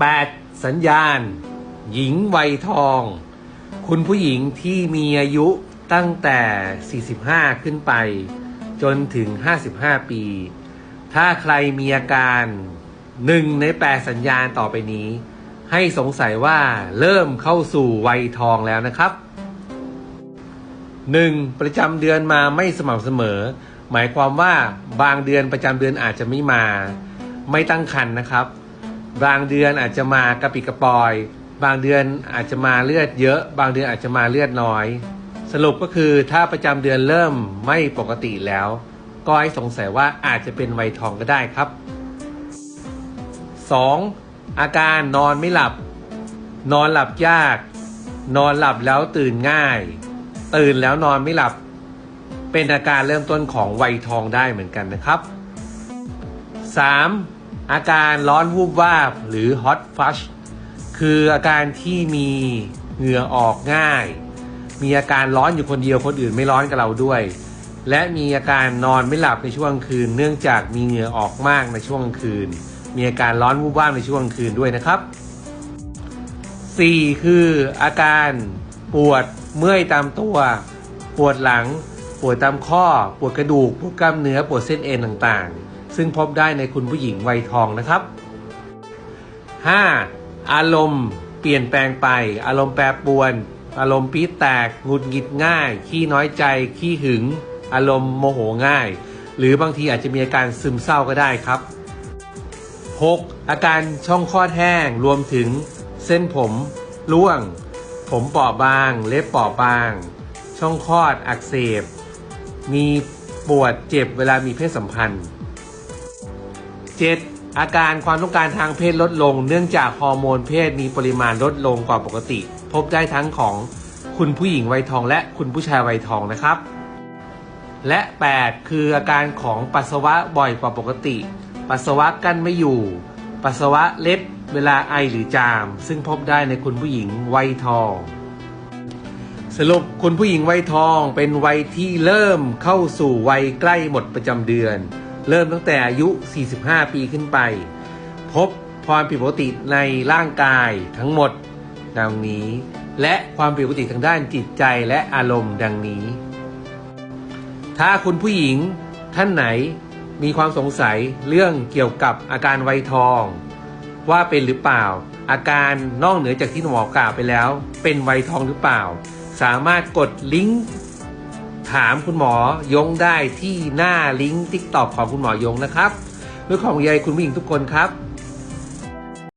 8 สัญญาณ หญิงวัยทอง คุณผู้หญิงที่มีอายุตั้งแต่ 45 ขึ้นไป จนถึง 55 ปี ถ้าใครมีอาการหนึ่งใน 8 สัญญาณต่อไปนี้ ให้สงสัยว่าเริ่มเข้าสู่วัยทองแล้วนะครับ 1. ประจำเดือนมาไม่สม่ำเสมอ หมายความว่าบางเดือนประจำเดือนอาจจะไม่มา ไม่ตั้งครรภ์นะครับ บางเดือนอาจจะมากระปิกระปอย บางเดือนอาจจะมาเลือดเยอะ บางเดือนอาจจะมาเลือดน้อย สรุปก็คือถ้าประจำเดือนเริ่มไม่ปกติแล้ว ก็ให้สงสัยว่าอาจจะเป็นไวทองก็ได้ครับ 2. อาการนอนไม่หลับ นอนหลับยาก นอนหลับแล้วตื่นง่าย ตื่นแล้วนอนไม่หลับ เป็นอาการเริ่มต้นของไวทองได้เหมือนกันนะครับ 3. อาการร้อนวูบวาบหรือ hot flush คืออาการที่มีเหงื่อออกง่าย มีอาการร้อนอยู่คนเดียวคนอื่นไม่ร้อนกับเราด้วย และมีอาการนอนไม่หลับในช่วงคืน เนื่องจากมีเหงื่อออกมากในช่วงคืน มีอาการร้อนวูบวาบในช่วงกลางคืนด้วยนะครับ 4. คืออาการปวดเมื่อยตามตัว ปวดหลัง ปวดตามข้อ ปวดกระดูก ปวดกล้ามเนื้อ ปวดเส้นเอ็นต่างๆ ซึ่งพบได้ในคุณผู้หญิงวัยทองนะครับ 5. อารมณ์เปลี่ยนแปลงไป อารมณ์แปรปรวน อารมณ์ปี๊ดแตกหงุดหงิดง่าย ขี้น้อยใจ ขี้หึง อารมณ์โมโหง่าย หรือบางทีอาจจะมีอาการซึมเศร้าก็ได้ครับ 6. อาการช่องคลอดแห้งรวมถึงเส้นผมร่วง ผมเปราะบาง เล็บเปราะบาง ช่องคลอดอักเสบ มีปวดเจ็บเวลามีเพศสัมพันธ์ 7. อาการความต้องการทางเพศลดลง เนื่องจากฮอร์โมนเพศมีปริมาณลดลงกว่าปกติ พบได้ทั้งของคุณผู้หญิงวัยทองและคุณผู้ชายวัยทองนะครับ และ 8 คืออาการของปัสสาวะบ่อยกว่าปกติ ปัสสาวะกั้นไม่อยู่ ปัสสาวะเล็ดเวลาไอหรือจาม ซึ่งพบได้ในคุณผู้หญิงวัยทอง สรุปคุณผู้หญิงวัยทองเป็นวัยที่เริ่มเข้าสู่วัยใกล้หมดประจำเดือน เริ่มตั้งแต่อายุ 45 ปีขึ้นไป พบความผิดปกติในร่างกายทั้งหมดดังนี้ และความผิดปกติทางด้านจิตใจและอารมณ์ดังนี้ ถ้าคุณผู้หญิงท่านไหนมีความสงสัยเรื่องเกี่ยวกับอาการไวทอง ว่าเป็นหรือเปล่า อาการนอกเหนือจากที่หมอกล่าวไปแล้ว เป็นไวทองหรือเปล่า สามารถกดลิงก์ ถามคุณหมอยงได้ที่หน้าลิงก์ทิกตอกของคุณหมอยงนะครับด้วยของใยคุณผู้หญิงทุกคนครับ